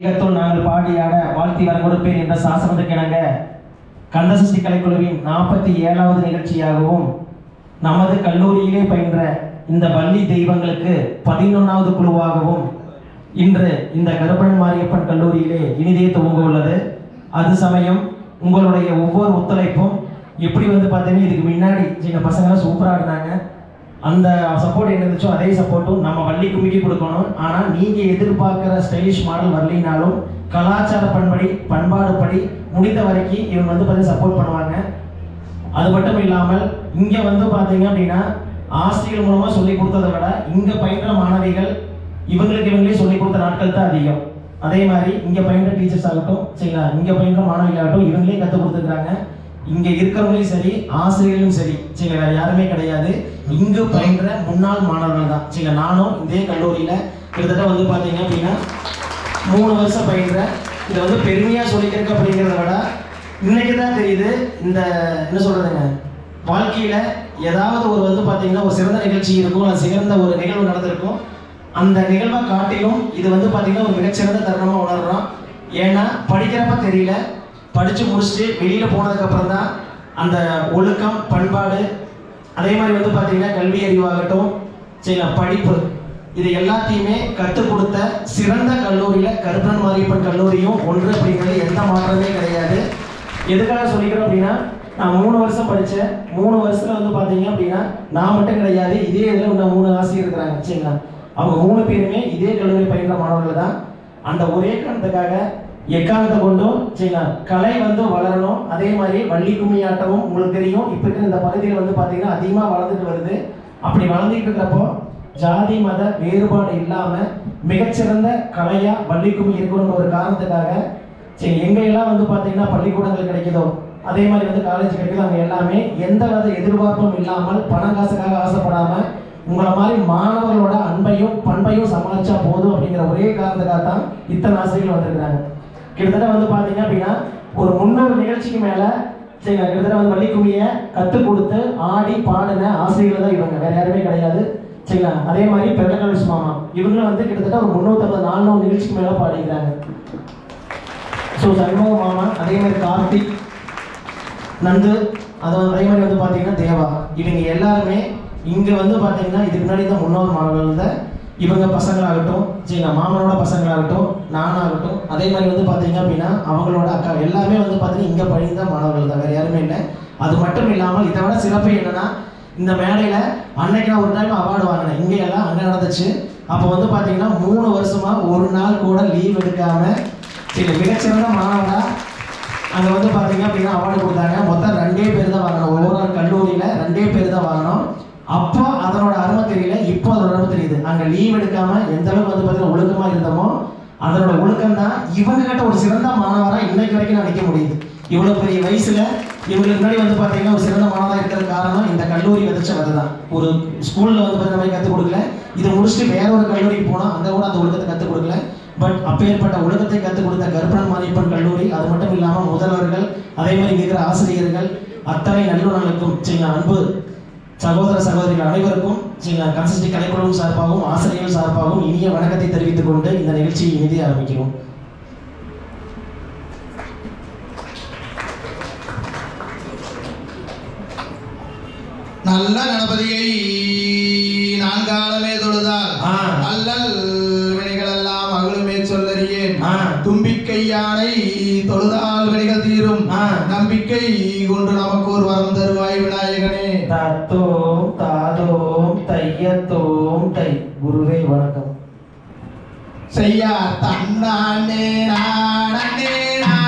இகத்துள் நாங்கள் பாடியாட வாழ்த்தி வர கொடுப்பேன் என்ற சாசனத்துக்கு கிணங்க கந்தசஷ்டி கலைக்குழுவின் நாற்பத்தி ஏழாவது நிகழ்ச்சியாகவும் நமது கல்லூரியிலே பயின்ற இந்த பள்ளி தெய்வங்களுக்கு பதினொன்றாவது குழுவாகவும் இன்று இந்த கருப்பன் மாரியப்பன் கல்லூரியிலே இனிதே துவங்க உள்ளது. அது சமயம் உங்களுடைய ஒவ்வொரு ஒத்துழைப்பும் எப்படி வந்து பார்த்தீங்கன்னா இதுக்கு முன்னாடி சின்ன பசங்களாம் சூப்பராக இருந்தாங்க. அந்த சப்போர்ட் இருந்துச்சோ அதே சப்போர்ட்டும் நம்ம வள்ளி குமிக்கி கொடுக்கணும். ஆனால் நீங்கள் எதிர்பார்க்குற ஸ்டைலிஷ் மாடல் வரலினாலும் கலாச்சார பண்படி பண்பாடு படி முடிந்த வரைக்கும் இவங்க வந்து பார்த்தீங்கன்னா சப்போர்ட் பண்ணுவாங்க. அது மட்டும் இல்லாமல் இங்கே வந்து பார்த்தீங்க அப்படின்னா ஆசிரியர் மூலமாக சொல்லி கொடுத்ததை விட இங்கே பயின்ற மாணவிகள் இவங்களுக்கு இவங்களே சொல்லி கொடுத்த நாட்கள் தான் அதிகம். அதே மாதிரி இங்கே பயின்ற டீச்சர்ஸ் ஆகட்டும் சரிங்களா இங்கே பயின்ற மாணவிகளாகட்டும் இவங்களே கற்றுக் கொடுத்துருக்காங்க இங்கே இருக்கிறவங்களையும் சரி ஆசிரியர்களும் சரி சரிங்களா வேறு யாருமே கிடையாது. இங்கு பயின்ற முன்னாள் மாணவர்கள் தான் சரிங்களா? நானும் இதே கல்லூரியில் கிட்டத்தட்ட வந்து பார்த்தீங்க அப்படின்னா மூணு வருஷம் பயின்றேன் இதை வந்து பெருமையாக சொல்லிக்கிறக்க அப்படிங்கிறத விட இன்னைக்கு தான் தெரியுது இந்த என்ன சொல்கிறதுங்க வாழ்க்கையில் ஏதாவது ஒரு வந்து பார்த்தீங்கன்னா ஒரு சிறந்த நிகழ்ச்சி இருக்கும் அல்லது சிறந்த ஒரு நிகழ்வு நடந்திருக்கும். அந்த நிகழ்வை காட்டிலும் இது வந்து பார்த்தீங்கன்னா ஒரு மிகச்சிறந்த தருணமாக உணர்றோம். ஏன்னா படிக்கிறப்ப தெரியல படித்து முடிச்சுட்டு வெளியில் போனதுக்கப்புறம் தான் அந்த ஒழுக்கம் பண்பாடு அதே மாதிரி வந்து பார்த்தீங்கன்னா கல்வி அறிவாகட்டும் சரிங்களா? படிப்பு. இது எல்லாத்தையுமே கற்றுக் கொடுத்த சிறந்த கல்லூரியில் கருப்பன் மாரியப்பன் கல்லூரியும் ஒன்று அப்படிங்கிறது எந்த மாற்றமே கிடையாது. எதுக்காக சொல்லிக்கிறோம் அப்படின்னா நான் மூணு வருஷம் படித்தேன் மூணு வருஷத்தில் வந்து பார்த்தீங்க அப்படின்னா நான் மட்டும் கிடையாது இதே இதில் இன்னும் மூணு ஆசிரியர் இருக்கிறாங்க சரிங்களா? அவங்க மூணு பேருமே இதே கல்லூரி பயின்ற மாணவர்கள் தான் அந்த ஒரே காரணத்துக்காக எக்காரணத்தை கொண்டும் சரிங்களா? கலை வந்து வளரணும். அதே மாதிரி வள்ளி கும்மி ஆட்டமும் உங்களுக்கு தெரியும். இப்போ இருக்கிற இந்த பகுதியில் வந்து பார்த்தீங்கன்னா அதிகமாக வளர்ந்துட்டு வருது. அப்படி வளர்ந்துட்டு இருக்கிறப்போ ஜாதி மத வேறுபாடு இல்லாமல் மிகச்சிறந்த கலையாக வள்ளி கும்மி இருக்கணும்னு ஒரு காரணத்துக்காக சரி எங்கெல்லாம் வந்து பார்த்தீங்கன்னா பள்ளிக்கூடங்கள் கிடைக்குதோ அதே மாதிரி வந்து காலேஜ் கிடைக்குதோ அவங்க எல்லாமே எந்த வித எதிர்பார்ப்பும் இல்லாமல் பணம் காசுக்காக ஆசைப்படாமல் உங்களை மாதிரி மாணவர்களோட அன்பையும் பண்பையும் சமாளிச்சா போதும் அப்படிங்கிற ஒரே காரணத்துக்காக தான் இத்தனை ஆசிரியர்கள் வந்திருக்கிறாங்க. கிட்டத்தட்ட வந்து பார்த்தீங்க அப்படின்னா ஒரு முன்னூறு நிகழ்ச்சிக்கு மேலே சரிங்களா கிட்டத்தட்ட வந்து வள்ளிக்கும்மியை கற்றுக் கொடுத்து ஆடி பாடின ஆசிரியர்கள் தான் இவங்க. வேறு யாருமே கிடையாது. சரிங்களா? அதே மாதிரி பெருலகல்ஸ் மாமா. இவங்களும் வந்து கிட்டத்தட்ட ஒரு முந்நூற்றம்பது நானூறு நிகழ்ச்சிக்கு மேலே பாடிக்கிறாங்க. ஸோ சண்முக மாமா அதே மாதிரி கார்த்திக் நந்து அது அதே மாதிரி வந்து பார்த்தீங்கன்னா தேவா. இவங்க எல்லாருமே இங்கே வந்து பார்த்தீங்கன்னா இதுக்கு முன்னாடி தான் முன்னோர் மாணவர்கள் இவங்க பசங்களாகட்டும் சரிங்களா மாமனோட பசங்களாகட்டும் நானாகட்டும். அதே மாதிரி வந்து பார்த்தீங்க அப்படின்னா அவங்களோட அக்கா எல்லாமே வந்து பார்த்தீங்கன்னா இங்கே படிந்த மாணவர்கள் தான். வேறு யாருமே இல்லை. அது மட்டும் இல்லாமல் இதை விட சிறப்பு என்னென்னா இந்த மேடையில் அன்னைக்கு நான் ஒரு டைம் அவார்டு வாங்கினேன். இங்கே எல்லாம் அங்கே நடந்துச்சு. அப்போ வந்து பார்த்தீங்கன்னா மூணு வருஷமாக ஒரு நாள் கூட லீவ் எடுக்காமல் சரி மிகச்சிறந்த மாணவனா அங்கே வந்து பார்த்தீங்க அப்படின்னா அவார்டு கொடுத்தாங்க. மொத்தம் ரெண்டே பேர் தான் வாங்கினோம். ஒவ்வொரு கல்லூரியில் ரெண்டே பேர் தான் வாங்கினோம். அப்போ அதனோட அருமை தெரியல இப்போ அதோட அருமை தெரியுது. அங்கே லீவ் எடுக்காமல் எந்த அளவுக்கு வந்து பார்த்தீங்கன்னா ஒழுக்கமாக இருந்தோமோ அதனோட ஒழுக்கம் தான் இவங்க கிட்ட ஒரு சிறந்த மாணவராக இன்னைக்கு வரைக்கும் நான் நிற்க முடியுது. இவ்வளோ பெரிய வயசுல இவங்களுக்கு முன்னாடி வந்து பார்த்தீங்கன்னா ஒரு சிறந்த மாணவராக இருக்கிற காரணம் இந்த கல்லூரி விதைச்ச விதை தான் ஒரு ஸ்கூலில் வந்து பார்த்தீங்கன்னா கற்றுக் கொடுக்கல. இதை முடிச்சுட்டு வேற ஒரு கல்லூரிக்கு போனால் அங்கே கூட அந்த ஒழுக்கத்தை கற்றுக் கொடுக்கல. பட் அப்பேற்பட்ட ஒழுக்கத்தை கற்றுக் கொடுத்த கர்ப்பணன் மாரியப்பன் கல்லூரி அது மட்டும் இல்லாமல் முதல்வர்கள் அதே மாதிரி இருக்கிற ஆசிரியர்கள் அத்தனை நல்லுணர்களுக்கும் சரிங்களா அன்பு சகோதர சகோதரிகள் அனைவருக்கும் கன்சஸ்டி கலைக்குழுவும் சார்பாகவும் ஆசிரியர்கள் சார்பாகவும் இனிய வணக்கத்தை தெரிவித்துக் கொண்டு இந்த நிகழ்ச்சியை இனிதே ஆரம்பிக்கிறோம் நல்ல கணபதியை நான்காலமே தொழுதால். அல்லல் வினைகளெல்லாம் அகலுமே சொல்லறியேன். தும்பிக்கை யானை தொழுதால் வினைகள் தீரும். நம்பிக்கை கொண்டு நமக்கு ஒரு வரம் தருவாய் விநாயகனே தாதோம் தையத்தோம் தை குருவே வணக்கம். செய்யா தன்னானே நானே நான்.